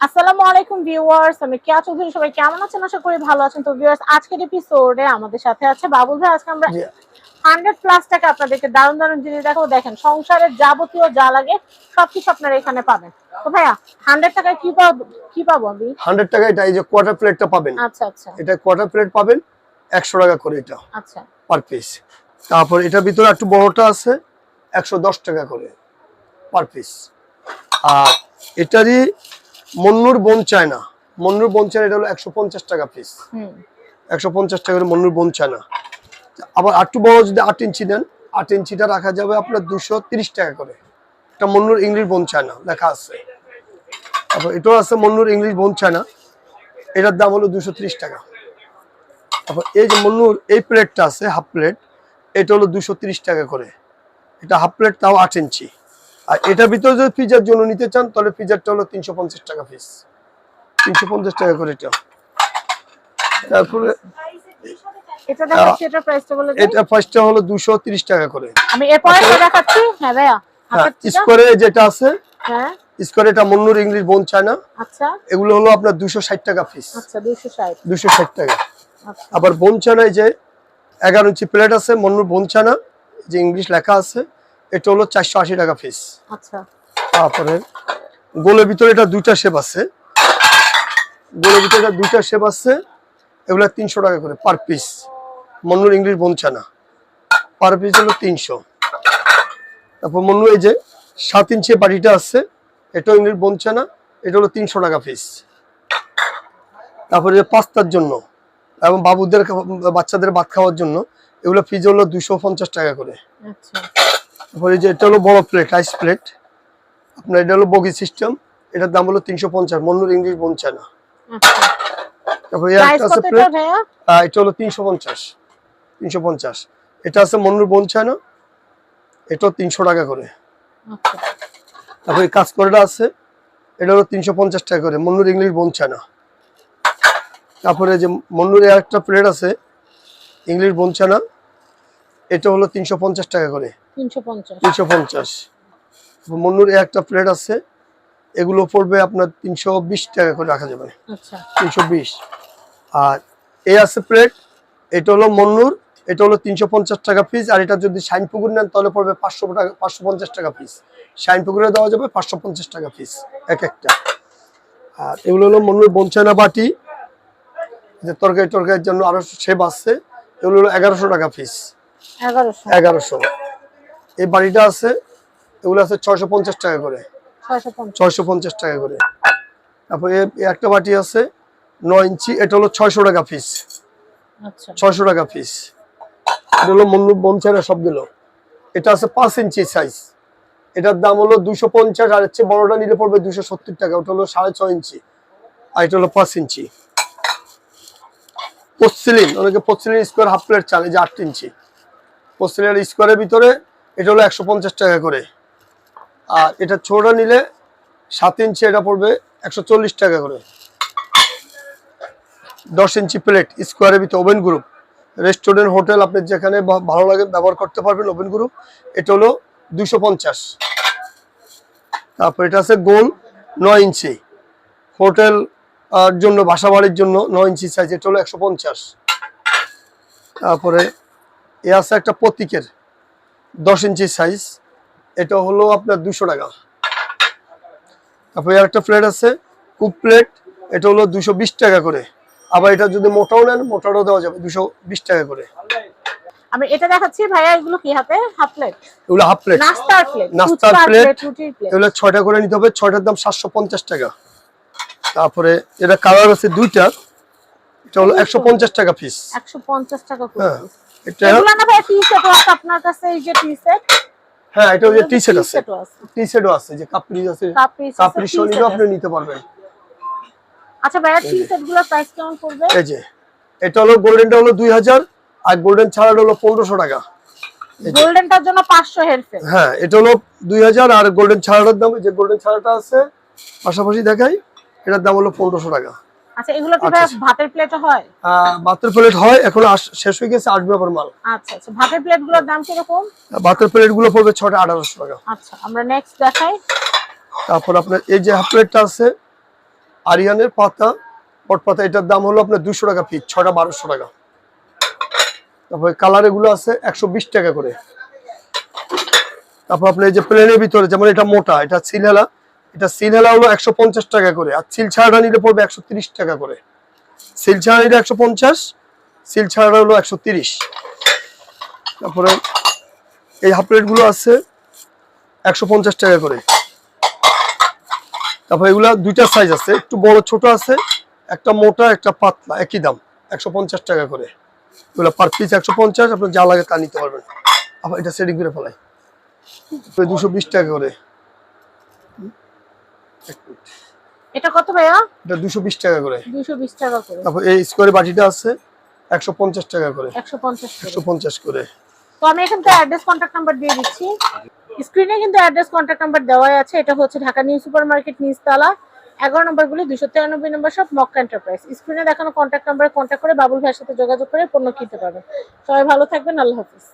আসসালামু আলাইকুম ভিউয়ার্স আমি কেয়া চৌধুরী সবাই কেমন আছেন? আশা করি ভালো আছেন। তো ভিউয়ার্স আজকের এপিসোডে আমাদের সাথে আছে বাবুল ভাই। আজকে আমরা। হান্ড্রেড প্লাস টাকা আপনাদেরকে দারুণ দারুণ জিনিস দেখাবো। দেখেন সংসারের যাবতীয় যা লাগে সবকিছু আপনারা এখানে পাবেন। তো ভাইয়া হান্ড্রেড টাকায় কি পাবো কি পাবো আমি? হান্ড্রেড টাকা এটা এই যে কোয়ার্টার প্লেটটা পাবেন। আচ্ছা আচ্ছা। এটা কোয়ার্টার প্লেট পাবেন একশো টাকা করে এটা আচ্ছা। পার পিস তারপর এটার ভিতরে একটু বড়টা আছে একশো দশ টাকা করে পার পিস আর এটারই মন্নুর বোন চায়না মন্নুর বোন চায়না এটা হলো একশো পঞ্চাশ টাকা পিস একশো পঞ্চাশ টাকা মন্নুর বোন চায়না আবার একটু বড় যদি আট ইঞ্চি নেন আট ইঞ্চিটা রাখা যাবে আপনার দুশো তিরিশ টাকা করে। এটা মন্নুর ইংলিশ বোন চায়না লেখা আছে। তারপর এটাও আছে মন্নুর ইংলিশ বোন চায়না এটার দাম হলো দুশো ত্রিশ টাকা। তারপর এই যে মন্নুর এই প্লেটটা আছে হাফ প্লেট এটা হলো দুশো তিরিশ টাকা করে। এটা হাফ প্লেট তাও আট ইঞ্চি। আর এটার ভিতরে যদি পিজার জন্য নিতে চান তাহলে পিজারটা হলো তিনশো পঞ্চাশ টাকা পিস তিনশো পঞ্চাশ টাকা করে এটা। তারপরে এটা ফার্স্টটা হলো দুশো তিরিশ টাকা করে। আমি এরপরে দেখাচ্ছি। হ্যাঁ ভাইয়া হ্যাঁ স্কোয়ারে যেটা আছে হ্যাঁ। স্কোয়ারে এটা মন্নুর ইংলিশ বোন চায়না আচ্ছা। এগুলো হলো আপনার দুশো ষাট টাকা পিস আচ্ছা টাকা। আচ্ছা। আবার বোন যে এগারো ইঞ্চি প্লেট আছে মন্নুর বোন চানা যে ইংলিশ লেখা আছে এটা হলো চারশো আশি টাকা পিস আচ্ছা। তারপরে গোলের ভিতরে এটা দুইটা শেপ আছে। গোলের ভিতরে এটা দুইটা শেপ আছে। এগুলো তিনশো টাকা করে পার পিস মন্নুর ইংলিশ বঞ্চানা পার পিস হলো তিনশো। তারপর মন্নু এই যে সাত ইঞ্চি বাড়িটা আছে এটাও ইংলিশ বঞ্চানা এটা হলো তিনশো টাকা পিস তারপরে যে পাস্তার জন্য এবং বাবুদের বাচ্চাদের ভাত খাওয়ার জন্য এগুলো পিস হলো দুশো পঞ্চাশ টাকা করে। আচ্ছা। তারপরে যে এটা হলো বড় প্লেট রাইস প্লেট আপনার এটা হলো বগি সিস্টেম এটার দাম হলো তিনশো পঞ্চাশ মন্নুর ইংলিশ বঞ্চানা আচ্ছা। তারপরে আছে প্লেট এটা হলো তিনশো পঞ্চাশ তিনশো পঞ্চাশ। এটা আছে মন্নুর এটাও তিনশো টাকা করে। আচ্ছা। তারপরে এই কাজ করেটা আছে এটা হলো তিনশো পঞ্চাশ টাকা করে মন্নুর ইংলিশ তারপরে যে মন্নুর একটা প্লেট আছে ইংলিশ বঞ্চানা এটা হলো তিনশো পঞ্চাশ টাকা করে। তিনশো পঞ্চাশ। তিনশো পঞ্চাশ। মন্নুর একটা প্লেট আছে এগুলো পড়বে আপনার তিনশো বিশ টাকা করে রাখা যাবে। আচ্ছা। তিনশো বিশ। আর এই আছে প্লেট এটা হলো মন্নুর এটা হলো তিনশো পঞ্চাশ টাকা পিস আর এটা যদি শাইন পুকুর নেন তাহলে পড়বে পাঁচশো টাকা পাঁচশো পঞ্চাশ টাকা পিস শাইন পুকুরে দেওয়া যাবে পাঁচশো পঞ্চাশ টাকা পিস এক একটা। আর এগুলো হলো মন্নুর বঞ্চানা বাটি যে তরকারি টরকারির জন্য আরও শেপ আছে এগুলো হলো এগারোশো টাকা পিস এগারোশো। এই বাড়িটা আছে এগুলো আছে ছয়শো পঞ্চাশ টাকা করে। ছয়শো পঞ্চাশ। টাকা করে। তারপরে একটা বাটি আছে নয় ইঞ্চি এটা হলো ছয়শো টাকা পিস আচ্ছা। ছয়শো টাকা পিস এটা হলো মন্নু বঞ্চারা সবগুলো এটা আছে পাঁচ ইঞ্চি সাইজ এটার দাম হলো দুশো পঞ্চাশ আর হচ্ছে বড়টা নিলে পড়বে দুশো সত্তর টাকা। ওটা হলো সাড়ে ছয় ইঞ্চি আর এটা হলো পাঁচ ইঞ্চি। পসিলিন অনেকে পসিলিন স্কোয়ার হাফ প্লেট চান যে আট ইঞ্চি। পসিলিনের স্কোয়ারের ভিতরে, এটা হলো একশো পঞ্চাশ টাকা করে। আর এটা ছোটা নিলে সাত ইঞ্চি এটা পড়বে একশো চল্লিশ টাকা করে। দশ ইঞ্চি প্লেট স্কোয়ারের ভিতরে ওভেন গ্রুপ। রেস্টুরেন্ট, হোটেল আপনি যেখানে ভালো লাগে ব্যবহার করতে পারবেন ওভেন গ্রুপ। এটা হলো দুশো পঞ্চাশ। তারপর এটা আছে গোল নয় ইঞ্চি। হোটেল জন্য, বাসা বাড়ির জন্য নয় ইঞ্চি সাইজ এটা হলো একশো পঞ্চাশ। তারপরে এ আছে একটা প্রতীকের দশ ইঞ্চি সাইজ এটা হলো আপনার দুশো টাকা। তারপরে একটা প্লেট আছে কুপ প্লেট এটা হলো দুশো বিশ টাকা করে। আবার এটা যদি মোটাও নেন মোটাও দেওয়া যাবে দুশো বিশ টাকা করে। আমি এটা দেখাচ্ছি ভাইয়া এগুলো কি হাতে? হাফ প্লেট এগুলো হাফ প্লেট নাস্তার প্লেট নাস্তার প্লেট এগুলো ছয়টা করে নিতে হবে ছয়টার দাম সাতশো পঞ্চাশ টাকা। তারপরে এটা কালার আছে দুইটা এটা হলো একশো পঞ্চাশ টাকা পিস একশো পঞ্চাশ টাকা হ্যাঁ। এটা এগুলো না ভাই টি সেট আছে আপনার কাছে এই যে টি সেট হ্যাঁ এটা যে টি সেট আছে। টি সেটও আছে যে কাপড়ি আছে। কাপড়ি শনিও আপনি নিতে পারবেন। আচ্ছা টি সেটগুলোর প্রাইস কেমন পড়বে? এই যে এটা হলো গোল্ডেনটা হলো আর গোল্ডেন ছাড়াটা হলো পনেরোশো টাকা। গোল্ডেনটার জন্য হ্যাঁ এটা হলো দুই হাজার আর গোল্ডেন ছাড়াটার দাম যে গোল্ডেন ছাড়াটা আছে পাশাপাশি দেখাই এটার দাম হলো পনেরোশো টাকা। আচ্ছা এগুলো কি আচ্ছা। ভাতের প্লেটে হয়? বাতের প্লেট হয় এখন শেষ হয়ে গেছে আসবে আবার মাল। আচ্ছা আচ্ছা ভাতের প্লেটগুলোর দাম কীরকম? বাতের প্লেটগুলো পড়বে ছটা আঠারোশো টাকা। আচ্ছা আমরা নেক্সট দেখাই। তারপর আপনার এই যে হাফ প্লেটটা আছে আরিয়ানের পাতা পট পাতা এটার দাম হলো আপনার দুশো টাকা পিস ছটা বারোশো টাকা। তারপরে কালার এগুলো আছে একশো বিশ টাকা করে। তারপর আপনার এই যে প্লেনের ভিতরে যেমন এটা মোটা এটা সিলহেলা এটা সিলহেলা হলো একশো পঞ্চাশ টাকা করে, আর সিল ছাড়া নিলে পড়বে একশো তিরিশ টাকা করে। সিল ছাড়া নিলে একশো পঞ্চাশ, সিল ছাড়া হলো একশো তিরিশ। তারপরে এই হাফ প্লেটগুলো আছে একশো পঞ্চাশ টাকা করে। তারপরে এগুলা দুইটা সাইজ আছে, একটু বড় ছোট আছে, একটা মোটা, একটা পাতলা, একই দাম, একশো পঞ্চাশ টাকা করে। এগুলো পার পিস একশো পঞ্চাশ আপনার যা লাগে তা নিতে পারবেন। আবার এটা সেটিং করে ফেলাই। দুশো বিশ টাকা করে। এটা কত ভাইয়া? এটা দুশো বিশ টাকা করে। দুইশো বিশ টাকা করে। তারপর এই স্কোয়ার বাটিটা আছে একশো পঞ্চাশ টাকা করে। একশো পঞ্চাশ করে। তো আমি এখান থেকে অ্যাড্রেস কন্ট্যাক্ট নাম্বার দিয়ে দিচ্ছি। স্ক্রিনে কিন্তু অ্যাড্রেস কন্ট্যাক্ট নাম্বার দেওয়াই আছে। এটা হচ্ছে ঢাকা নিউ সুপার মার্কেট নিচতলা। এগারো নম্বরগুলি দুশো তিরানব্বই নম্বর সব মক্কা এন্টারপ্রাইজ স্ক্রিনে দেখানো কন্ট্যাক্ট নাম্বারে কন্ট্যাক্ট করে বাবুল ভাইয়ের সাথে যোগাযোগ করে পণ্য কিনতে পারবেন সবাই ভালো থাকবেন আল্লাহ হাফিজ।